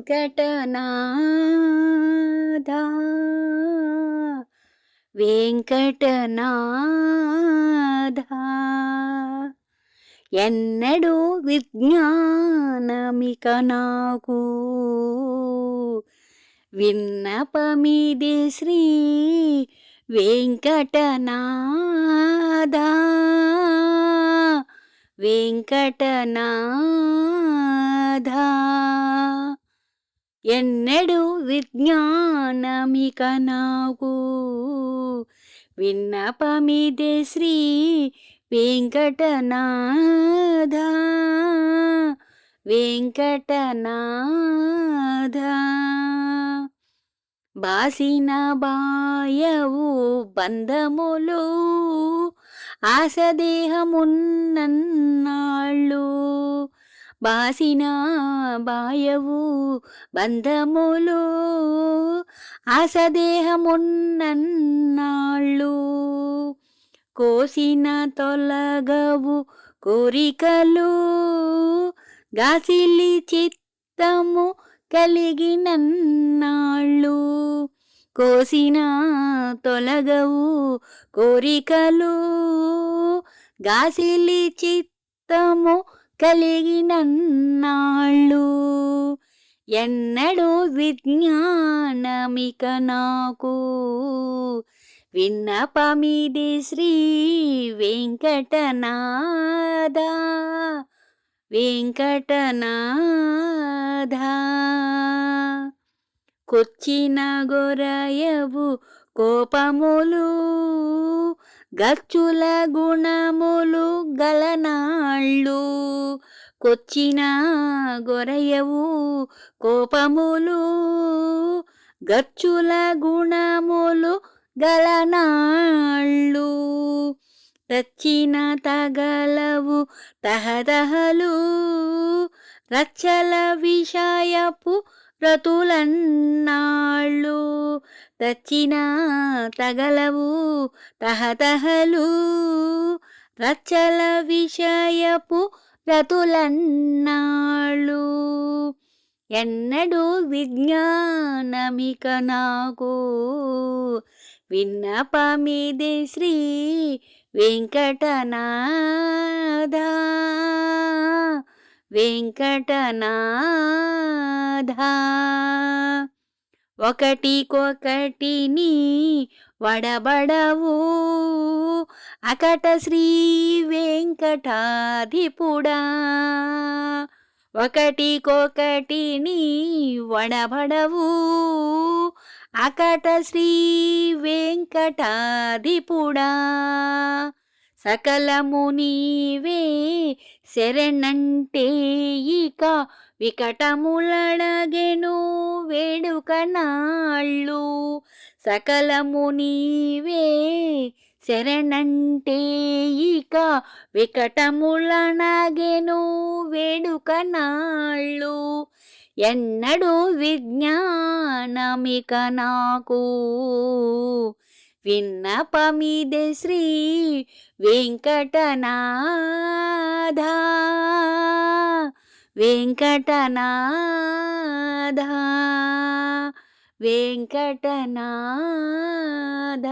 వెంకటనాథ వెంకటనాథ ఎన్నడూ విజ్ఞానమిక నాకు విన్నపమిది శ్రీ వెంకటనాథ వెంకటనాథ ఎన్నడు విజ్ఞానమిక నాకు విన్నపమిదే శ్రీ వెంకటనాథ. వెంకటనాథ. బాసిన బాయవు బంధములు ఆశదేహమున్నన్నాళ్ళు బాసిన బాయవు బంధములు ఆసదేహమున్నన్నాళ్ళు కోసిన తొలగవు కోరికలు గాసిలి చిత్తము కలిగినన్నాళ్ళు. కోసిన తొలగవు కోరికలు గాసిలి చిత్తము కలిగినన్నాళ్ళు. ఎన్నడూ విజ్ఞానమిక నాకు. విన్నపమిది శ్రీ వెంకటనాథ. వెంకటనాథ. కొచ్చిన గొరయవు కోపములు గచ్చుల గుణములు గలనాళ్ళు. కొచ్చిన గొరయవు కోపములు గచ్చుల గుణములు గలనాళ్ళు రచ్చిన తగలవు తహదహలు రచ్చల విషయపు రతులన్నాళ్ళు. రచ్చిన తగలవు తహతహలు రచ్చల విషయపు రతులన్నాళ్ళు. ఎన్నడూ విజ్ఞానమిక నాకు. విన్నపమిది శ్రీ వెంకటనాథ. వెంకటనాథ. ఒకటికొకటిని వడబడవు. అకట శ్రీవే వెంకటాధిపుడా ఒకటికొకటిని వడబడవు అకట శ్రీ వెంకటాధిపుడా సకలము నీవే శరణంటే ఇక వికటములడగెను వేడుక నాళ్ళు. సకలము నీవే శరణంటే ఇక వికటములనగెను వేడుక నాళ్ళు ఎన్నడూ విజ్ఞానమిక నాకు. విన్నపమిదే శ్రీ వెంకటనాథ. వెంకటనాథ. వెంకటనాథ.